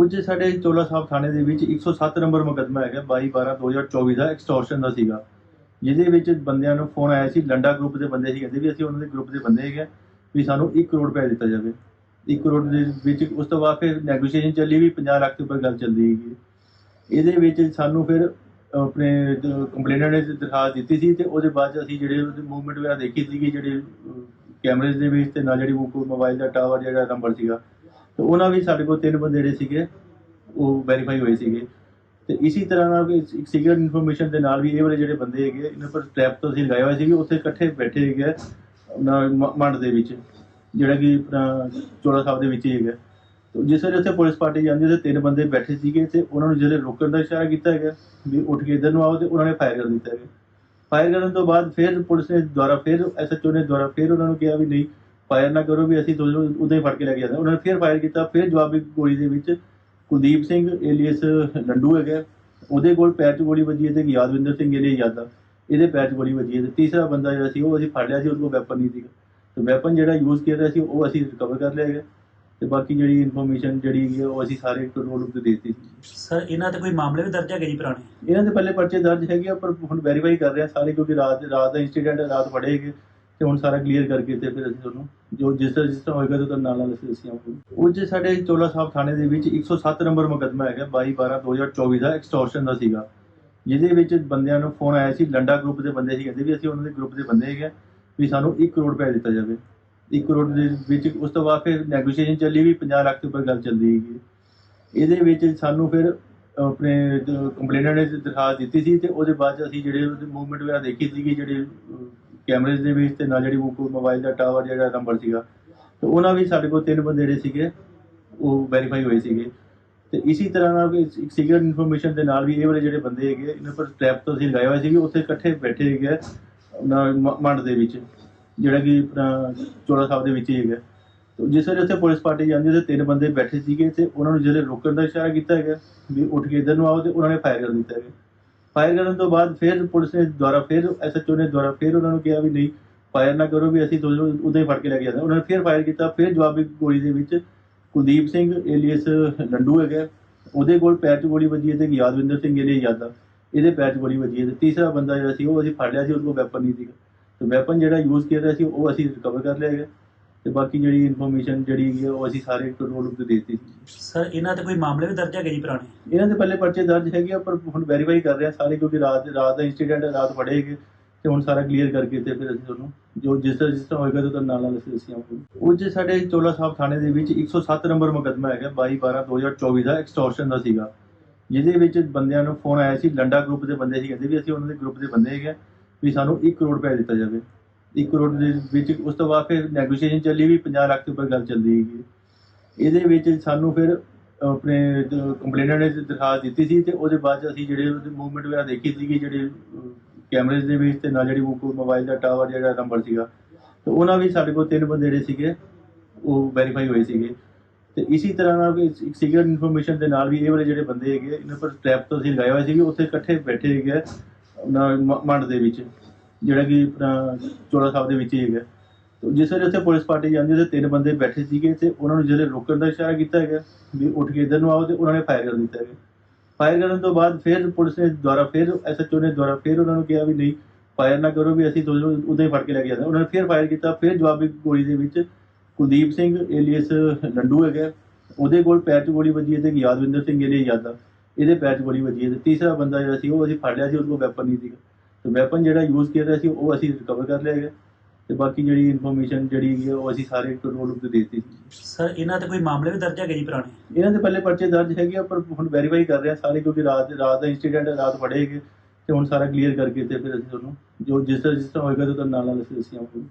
ਉਹ ਸਾਡੇ ਚੋਲਾ ਸਾਹਿਬ ਥਾਣੇ ਦੇ ਵਿੱਚ 107 ਨੰਬਰ ਮੁਕੱਦਮਾ ਹੈਗਾ 22 12 2024 ਦਾ ਐਕਸਟੋਰਸ਼ਨ ਦਾ ਸੀਗਾ। ਜਿਹਦੇ ਵਿੱਚ ਬੰਦਿਆਂ ਨੂੰ ਫੋਨ ਆਇਆ ਸੀ, ਲੰਡਾ ਗਰੁੱਪ ਦੇ ਬੰਦੇ ਸੀ, ਕਹਿੰਦੇ ਵੀ ਅਸੀਂ ਉਹਨਾਂ ਦੇ ਗਰੁੱਪ ਦੇ ਬੰਦੇ ਹੈਗੇ ਵੀ ਸਾਨੂੰ 1 ਕਰੋੜ ਰੁਪਏ ਦਿੱਤਾ ਜਾਵੇ। 1 ਕਰੋੜ ਦੇ ਵਿੱਚ ਉਸ ਤੋਂ ਬਾਅਦ ਫਿਰ ਨੈਗੋਸ਼ੀਏਸ਼ਨ ਚੱਲੀ ਵੀ 50 ਲੱਖ ਦੇ ਉੱਪਰ ਗੱਲ ਚੱਲਦੀ ਹੈਗੀ ਇਹਦੇ ਵਿੱਚ ਸਾਨੂੰ ਫਿਰ ਆਪਣੇ ਕੰਪਲੇਨਰ ਨੇ ਦਰਖਾਸਤ ਦਿੱਤੀ ਸੀ ਤੇ ਉਹਦੇ ਬਾਅਦ 'ਚ ਅਸੀਂ ਜਿਹੜੇ ਉਹਦੇ ਮੂਵਮੈਂਟ ਵਗੈਰਾ ਦੇਖੀ ਸੀਗੀ, ਜਿਹੜੇ ਕੈਮਰੇਜ਼ ਦੇ ਵਿੱਚ ਤੇ ਨਾਲ ਜਿਹੜੀ ਉਹ ਮੋਬਾਈਲ ਦਾ ਟਾਵਰ ਜਿਹੜਾ ਨੰਬਰ ਸੀਗਾ ਤੇ ਉਹਨਾਂ ਵੀ ਸਾਡੇ ਕੋਲ ਤਿੰਨ ਬੰਦੇ ਜਿਹੜੇ ਸੀਗੇ ਉਹ ਵੈਰੀਫਾਈ ਹੋਏ ਸੀਗੇ। ਤੇ ਇਸੇ ਤਰ੍ਹਾਂ ਨਾਲ ਇੱਕ ਸੀਕ੍ਰੀਟ ਇਨਫੋਰਮੇਸ਼ਨ ਦੇ ਨਾਲ ਵੀ ਇਹ ਵਾਲੇ ਜਿਹੜੇ ਬੰਦੇ ਹੈਗੇ ਇਹਨਾਂ ਪਰ ਟ੍ਰੈਪ ਤੋਂ ਅਸੀਂ ਲਗਾਏ ਹੋਏ ਸੀਗੇ ਉੱਥੇ ਇਕੱਠੇ ਬੈਠੇ ਹੈਗੇ ਆ, ਮੰਡ ਦੇ ਵਿੱਚ ਜਿਹੜਾ ਕਿ ਆਪਣਾ ਚੋਲਾ ਸਾਹਿਬ ਦੇ ਵਿੱਚ ਹੀ ਹੈਗਾ। ਤੇ ਜਿਸ ਵੇਲੇ ਉੱਥੇ ਪੁਲਿਸ ਪਾਰਟੀ ਜਾਂਦੀ ਤੇ ਤਿੰਨ ਬੰਦੇ ਬੈਠੇ ਸੀਗੇ ਤੇ ਉਹਨਾਂ ਨੂੰ ਜਿਹੜੇ ਰੋਕਣ ਦਾ ਇਸ਼ਾਰਾ ਕੀਤਾ ਹੈਗਾ ਵੀ ਉੱਠ ਕੇ ਇਧਰ ਨੂੰ ਆਓ ਤੇ ਉਹਨਾਂ ਨੇ ਫਾਇਰ ਕਰ ਦਿੱਤਾ ਹੈਗਾ। ਫਾਇਰ ਕਰਨ ਤੋਂ ਬਾਅਦ ਫਿਰ ਪੁਲਿਸ ਨੇ ਦੁਆਰਾ ਫਿਰ ਐਸਐਚਓ ਨੇ ਦੁਆਰਾ ਫਿਰ ਉਹਨਾਂ ਨੂੰ ਕਿਹਾ ਵੀ ਨਹੀਂ ਫਾਇਰ ਨਾ ਕਰੋ ਵੀ ਅਸੀਂ ਤੁਹਾਨੂੰ ਉਦੋਂ ਹੀ ਫੜ ਕੇ ਲੈ ਕੇ ਜਾਂਦੇ ਉਹਨਾਂ ਨੇ ਫਿਰ ਫਾਇਰ ਕੀਤਾ ਫਿਰ ਜਵਾਬੀ ਗੋਲੀ ਦੇ ਵਿੱਚ ਕੁਲਦੀਪ ਸਿੰਘ ਏਲੀਅਸ ਲੰਡੂ ਹੈਗਾ ਉਹਦੇ ਕੋਲ ਪੈਰ 'ਚ ਗੋਲੀ ਵੱਜੀ ਹੈ ਤੇ ਯਾਦਵਿੰਦਰ ਸਿੰਘ ਏਲੀਅਸ ਯਾਦਾ ਇਹਦੇ ਪੈਰ 'ਚ ਗੋਲੀ ਵੱਜੀ ਹੈ ਤੇ ਤੀਸਰਾ ਬੰਦਾ ਜਿਹੜਾ ਸੀ ਉਹ ਅਸੀਂ ਫੜ ਲਿਆ ਸੀ ਉਹਦੇ ਕੋਲ ਵੈਪਨ ਨਹੀਂ ਸੀਗਾ। ਤੇ ਵੈਪਨ ਜਿਹੜਾ ਯੂਜ਼ ਕੀਤਾ ਸੀ ਉਹ ਅਸੀਂ ਰਿਕਵਰ ਕਰ ਲਿਆ ਹੈਗਾ। ਤੇ ਬਾਕੀ ਜਿਹੜੀ ਇਨਫੋਰਮੇਸ਼ਨ ਜਿਹੜੀ ਆ, ਉਹ ਅਸੀਂ ਸਾਰੇ ਕੰਟਰੋਲ ਰੂਮ ਤੇ ਦੇ ਦਿੱਤੀ ਸਰ ਇਹਨਾਂ ਤੇ ਕੋਈ ਮਾਮਲੇ ਵੀ ਦਰਜ ਹੈਗੇ ਜੀ ਪੁਰਾਣੇ? ਇਹਨਾਂ ਦੇ ਪਹਿਲੇ ਪਰਚੇ ਦਰਜ ਹੈਗੇ ਪਰ ਹੁਣ ਵੈਰੀਫਾਈ ਕਰ ਰਹੇ ਆ ਸਾਰੇ ਕਿਉਂਕਿ ਰਾਤ ਰਾਤ ਦਾ ਇਨਸੀਡੈਂਟ ਰਾਤ ਫੜੇ ਹੈਗੇ। ਤੇ ਹੁਣ ਸਾਰਾ ਕਲੀਅਰ ਕਰਕੇ ਤੇ ਫਿਰ ਅਸੀਂ ਤੁਹਾਨੂੰ ਜੋ ਜਿਸ ਤਰ੍ਹਾਂ ਜਿਸ ਤਰ੍ਹਾਂ ਹੋਏਗਾ ਤੇ ਤੁਹਾਨੂੰ ਨਾਲ ਨਾਲ ਅਸੀਂ ਅਸੀਂ ਆਵਾਂਗੇ ਉਹ ਜੇ ਸਾਡੇ ਚੋਲਾ ਸਾਹਿਬ ਥਾਣੇ ਦੇ ਵਿੱਚ 107 ਨੰਬਰ ਮੁਕੱਦਮਾ ਹੈਗਾ 22 12 2024 ਦਾ ਐਕਸਟੋਰਸ਼ਨ ਦਾ ਸੀਗਾ। ਜਿਹਦੇ ਵਿੱਚ ਬੰਦਿਆਂ ਨੂੰ ਫੋਨ ਆਇਆ ਸੀ, ਲੰਡਾ ਗਰੁੱਪ ਦੇ ਬੰਦੇ ਸੀ, ਕਹਿੰਦੇ ਵੀ ਅਸੀਂ ਉਹਨਾਂ ਦੇ ਗਰੁੱਪ ਦੇ ਬੰਦੇ ਹੈਗੇ ਵੀ ਸਾਨੂੰ 1 ਕਰੋੜ ਰੁਪਏ ਦਿੱਤਾ ਜਾਵੇ। 1 ਕਰੋੜ ਦੇ ਵਿੱਚ ਉਸ ਤੋਂ ਬਾਅਦ ਫਿਰ ਨੈਗੋਸ਼ੀਏਸ਼ਨ ਚੱਲੀ ਵੀ 50 ਲੱਖ ਦੇ ਉੱਪਰ ਗੱਲ ਚੱਲਦੀ ਹੈਗੀ। ਇਹਦੇ ਵਿੱਚ ਸਾਨੂੰ ਫਿਰ ਆਪਣੇ ਕੰਪਲੇਨਰ ਨੇ ਦਰਖਾਸਤ ਦਿੱਤੀ ਸੀ ਤੇ ਉਹਦੇ ਬਾਅਦ 'ਚ ਅਸੀਂ ਜਿਹੜੇ ਉਹਦੇ ਮੂਵਮੈਂਟ ਵਗੈਰਾ ਦੇਖੀ ਸੀਗੀ, ਜਿਹੜੇ ਕੈਮਰੇਜ਼ ਦੇ ਵਿੱਚ ਤੇ ਨਾਲ ਜਿਹੜੀ ਮੋਬਾਈਲ ਦਾ ਟਾਵਰ ਜਿਹੜਾ ਨੰਬਰ ਸੀਗਾ ਤੇ ਉਹਨਾਂ ਵੀ ਸਾਡੇ ਕੋਲ ਤਿੰਨ ਬੰਦੇ ਜਿਹੜੇ ਸੀਗੇ ਉਹ ਵੈਰੀਫਾਈ ਹੋਏ ਸੀਗੇ। ਤੇ ਇਸੇ ਤਰ੍ਹਾਂ ਨਾਲ ਇੱਕ ਸੀਕ੍ਰੀਟ ਇਨਫੋਰਮੇਸ਼ਨ ਦੇ ਨਾਲ ਵੀ ਇਹ ਵਾਲੇ ਜਿਹੜੇ ਬੰਦੇ ਹੈਗੇ ਇਹਨਾਂ ਪਰ ਟ੍ਰੈਪ ਤੋਂ ਅਸੀਂ ਲਗਾਏ ਹੋਏ ਸੀਗੇ ਉੱਥੇ ਇਕੱਠੇ ਬੈਠੇ ਹੈਗੇ ਆ, ਮੰਡ ਦੇ ਵਿੱਚ ਜਿਹੜਾ ਕਿ ਆਪਣਾ ਚੋਲਾ ਸਾਹਿਬ ਦੇ ਵਿੱਚ ਹੀ ਹੈਗਾ। ਤੇ ਜਿਸ ਵੇਲੇ ਉੱਥੇ ਪੁਲਿਸ ਪਾਰਟੀ ਜਾਂਦੀ ਤੇ ਤਿੰਨ ਬੰਦੇ ਬੈਠੇ ਸੀਗੇ ਤੇ ਉਹਨਾਂ ਨੂੰ ਜਿਹੜੇ ਰੋਕਣ ਦਾ ਇਸ਼ਾਰਾ ਕੀਤਾ ਹੈਗਾ ਵੀ ਉੱਠ ਕੇ ਇਧਰ ਨੂੰ ਆਓ ਤੇ ਉਹਨਾਂ ਨੇ ਫਾਇਰ ਕਰ ਦਿੱਤਾ ਹੈਗਾ। ਫਾਇਰ ਕਰਨ ਤੋਂ ਬਾਅਦ ਫਿਰ ਪੁਲਿਸ ਨੇ ਦੁਆਰਾ ਫਿਰ ਐਸਐਚਓ ਨੇ ਦੁਆਰਾ ਫਿਰ ਉਹਨਾਂ ਨੂੰ ਕਿਹਾ ਵੀ ਨਹੀਂ, ਫਾਇਰ ਨਾ ਕਰੋ ਵੀ ਅਸੀਂ ਤੁਹਾਨੂੰ ਉਦੋਂ ਹੀ ਫੜ ਕੇ ਲੈ ਕੇ ਜਾਂਦੇ ਉਹਨਾਂ ਨੇ ਫਿਰ ਫਾਇਰ ਕੀਤਾ, ਫਿਰ ਜਵਾਬੀ ਗੋਲੀ ਦੇ ਵਿੱਚ ਕੁਲਦੀਪ ਸਿੰਘ ਏਲੀਅਸ ਲੰਡੂ ਹੈਗਾ ਉਹਦੇ ਕੋਲ ਪੈਰ 'ਚ ਗੋਲੀ ਵੱਜੀ ਹੈ ਤੇ ਯਾਦਵਿੰਦਰ ਸਿੰਘ ਏਲੀਅਸ ਯਾਦਾ, ਇਹਦੇ ਪੈਰ 'ਚ ਗੋਲੀ ਵੱਜੀ ਹੈ ਤੇ ਤੀਸਰਾ ਬੰਦਾ ਜਿਹੜਾ ਸੀ ਉਹ ਅਸੀਂ ਫੜ ਲਿਆ ਸੀ, ਉਹਦੇ ਕੋਲ ਵੈਪਨ ਨਹੀਂ ਸੀਗਾ। ਤੇ ਵੈਪਨ ਜਿਹੜਾ ਯੂਜ਼ ਕੀਤਾ ਸੀ, ਉਹ ਅਸੀਂ ਰਿਕਵਰ ਕਰ ਲਿਆ ਹੈਗਾ। ਤੇ ਬਾਕੀ ਜਿਹੜੀ ਇਨਫੋਰਮੇਸ਼ਨ ਜਿਹੜੀ ਹੈਗੀ ਆ, ਉਹ ਅਸੀਂ ਸਾਰੇ ਕੰਟਰੋਲ ਰੂਮ ਤੇ ਦੇ ਦਿੱਤੀ ਸੀ। ਸਰ ਇਹਨਾਂ ਤੇ ਕੋਈ ਮਾਮਲੇ ਵੀ ਦਰਜ ਹੈਗੇ ਜੀ ਪੁਰਾਣੇ? ਇਹਨਾਂ ਦੇ ਪਹਿਲੇ ਪਰਚੇ ਦਰਜ ਹੈਗੇ ਆ ਪਰ ਹੁਣ ਵੈਰੀਫਾਈ ਕਰ ਰਹੇ ਆ ਸਾਰੇ ਕਿਉਂਕਿ ਰਾਤ ਰਾਤ ਦਾ ਇਨਸੀਡੈਂਟ ਰਾਤ ਫੜੇ ਹੈਗੇ ਤੇ ਹੁਣ ਸਾਰਾ ਕਲੀਅਰ ਕਰਕੇ ਤੇ ਫਿਰ ਅਸੀਂ ਤੁਹਾਨੂੰ ਜੋ ਜਿਸ ਤਰ੍ਹਾਂ ਜਿਸ ਤਰ੍ਹਾਂ ਹੋਏਗਾ ਤੁਹਾਨੂੰ ਨਾਲ ਨਾਲ ਅਸੀਂ ਆਵਾਂਗੇ ਉਹ 'ਚ ਸਾਡੇ ਚੋਲਾ ਸਾਹਿਬ ਥਾਣੇ ਦੇ ਵਿੱਚ 107 ਨੰਬਰ ਮੁਕੱਦਮਾ ਹੈਗਾ 22 12 2024 ਦਾ ਐਕਸਟੋਰਸ਼ਨ ਦਾ ਸੀਗਾ। ਜਿਹਦੇ ਵਿੱਚ ਬੰਦਿਆਂ ਨੂੰ ਫੋਨ ਆਇਆ ਸੀ ਲੰਡਾ ਗਰੁੱਪ ਦੇ ਬੰਦੇ ਸੀ ਕਹਿੰਦੇ ਵੀ ਅਸੀਂ ਉਹਨਾਂ ਦੇ ਗਰੁੱਪ ਦੇ ਬੰਦੇ ਹੈਗੇ ਵੀ ਸਾਨੂੰ 1 ਕਰੋੜ ਰੁਪਏ ਦਿੱਤਾ ਜਾਵੇ। 1 ਕਰੋੜ ਦੇ ਵਿੱਚ ਉਸ ਤੋਂ ਬਾਅਦ ਫਿਰ ਨੈਗੋਸ਼ੀਏਸ਼ਨ ਚੱਲੀ ਵੀ 50 ਲੱਖ ਦੇ ਉੱਪਰ ਗੱਲ ਚੱਲਦੀ ਹੈਗੀ ਇਹਦੇ ਵਿੱਚ ਸਾਨੂੰ ਫਿਰ ਆਪਣੇ ਕੰਪਲੇਨਰ ਨੇ ਦਰਖਾਸਤ ਦਿੱਤੀ ਸੀ ਤੇ ਉਹਦੇ ਬਾਅਦ 'ਚ ਅਸੀਂ ਜਿਹੜੇ ਉਹਦੇ ਮੂਵਮੈਂਟ ਵਗੈਰਾ ਦੇਖੀ ਸੀਗੀ ਜਿਹੜੇ ਕੈਮਰੇਜ਼ ਦੇ ਵਿੱਚ ਤੇ ਨਾਲ ਜਿਹੜੀ ਮੋਬਾਈਲ ਦਾ ਟਾਵਰ ਜਿਹੜਾ ਨੰਬਰ ਸੀਗਾ ਤੇ ਉਹਨਾਂ ਵੀ ਸਾਡੇ ਕੋਲ ਤਿੰਨ ਬੰਦੇ ਜਿਹੜੇ ਸੀਗੇ ਉਹ ਵੈਰੀਫਾਈ ਹੋਏ ਸੀਗੇ। ਤੇ ਇਸੇ ਤਰ੍ਹਾਂ ਨਾਲ ਇੱਕ ਸੀਕ੍ਰੀਟ ਇਨਫੋਰਮੇਸ਼ਨ ਦੇ ਨਾਲ ਵੀ ਇਹ ਵਾਲੇ ਜਿਹੜੇ ਬੰਦੇ ਹੈਗੇ ਇਹਨਾਂ ਪਰ ਟ੍ਰੈਪ ਤੋਂ ਅਸੀਂ ਲਗਾਏ ਹੋਏ ਸੀਗੇ ਉੱਥੇ ਇਕੱਠੇ ਬੈਠੇ ਹੈਗੇ ਆ, ਮੰਡ ਦੇ ਵਿੱਚ। ਜਿਹੜਾ ਕਿ ਆਪਣਾ ਚੋਲਾ ਸਾਹਿਬ ਦੇ ਵਿੱਚ ਹੀ ਹੈਗਾ। ਤੇ ਜਿਸ ਵੇਲੇ ਉੱਥੇ ਪੁਲਿਸ ਪਾਰਟੀ ਜਾਂਦੀ ਤੇ ਤਿੰਨ ਬੰਦੇ ਬੈਠੇ ਸੀਗੇ ਤੇ ਉਹਨਾਂ ਨੂੰ ਜਿਹੜੇ ਰੋਕਣ ਦਾ ਇਸ਼ਾਰਾ ਕੀਤਾ ਹੈਗਾ ਵੀ ਉੱਠ ਕੇ ਇਧਰ ਨੂੰ ਆਓ ਤੇ ਉਹਨਾਂ ਨੇ ਫਾਇਰ ਕਰ ਦਿੱਤਾ ਹੈਗਾ। ਫਾਇਰ ਕਰਨ ਤੋਂ ਬਾਅਦ ਫਿਰ ਪੁਲਿਸ ਨੇ ਦੁਆਰਾ ਫਿਰ ਐਸਐਚਓ ਨੇ ਦੁਆਰਾ ਫਿਰ ਉਹਨਾਂ ਨੂੰ ਕਿਹਾ ਵੀ ਨਹੀਂ, ਫਾਇਰ ਨਾ ਕਰੋ ਵੀ ਅਸੀਂ ਤੁਹਾਨੂੰ ਉਦੋਂ ਹੀ ਫੜ ਕੇ ਲੈ ਕੇ ਜਾਂਦੇ ਉਹਨਾਂ ਨੇ ਫਿਰ ਫਾਇਰ ਕੀਤਾ, ਫਿਰ ਜਵਾਬੀ ਗੋਲੀ ਦੇ ਵਿੱਚ ਕੁਲਦੀਪ ਸਿੰਘ ਏਲੀਅਸ ਲੰਡੂ ਹੈਗਾ। ਉਹਦੇ ਕੋਲ ਪੈਰ 'ਚ ਗੋਲੀ ਵੱਜੀ ਹੈ ਤੇ ਯਾਦਵਿੰਦਰ ਸਿੰਘ ਏਲੀਅਸ ਯਾਦਾ। ਇਹਦੇ ਪੈਰ 'ਚ ਗੋਲੀ ਵੱਜੀ ਹੈ ਤੇ ਤੀਸਰਾ ਬੰਦਾ ਜਿਹੜਾ ਸੀ ਉਹ ਅਸੀਂ ਫੜ ਲਿਆ ਸੀ, ਉਹਦੇ ਕੋਲ ਵੈਪਨ ਨਹੀਂ ਸੀਗਾ। ਤੇ ਵੈਪਨ ਜਿਹੜਾ ਯੂਜ਼ ਕੀਤਾ ਸੀ ਉਹ ਅਸੀਂ ਰਿਕਵਰ ਕਰ ਲਿਆ ਹੈਗਾ। ਤੇ ਬਾਕੀ ਜਿਹੜੀ ਇਨਫੋਰਮੇਸ਼ਨ ਜਿਹੜੀ ਆ, ਉਹ ਅਸੀਂ ਸਾਰੇ ਕੰਟਰੋਲ ਰੂਮ ਤੇ ਦੇ ਦਿੱਤੀ ਸਰ ਇਹਨਾਂ ਤੇ ਕੋਈ ਮਾਮਲੇ ਵੀ ਦਰਜ ਹੈਗੇ ਜੀ ਪੁਰਾਣੇ? ਇਹਨਾਂ ਦੇ ਪਹਿਲੇ ਪਰਚੇ ਦਰਜ ਹੈਗੇ ਆ ਪਰ ਹੁਣ ਵੈਰੀਫਾਈ ਕਰ ਰਹੇ ਆ ਸਾਰੇ ਕਿਉਂਕਿ ਰਾਤ ਰਾਤ ਦਾ ਇਨਸੀਡੈਂਟ ਰਾਤ ਫੜੇ ਹੈਗੇ। ਤੇ ਹੁਣ ਸਾਰਾ ਕਲੀਅਰ ਕਰਕੇ ਤੇ ਫਿਰ ਅਸੀਂ ਤੁਹਾਨੂੰ। ਜੋ ਜਿਸ ਤਰ੍ਹਾਂ ਜਿਸ ਤਰ੍ਹਾਂ ਹੋਏਗਾ ਤੇ ਤੁਹਾਨੂੰ ਨਾਲ ਨਾਲ ਅਸੀਂ ਅਸੀਂ ਆਵਾਂਗੇ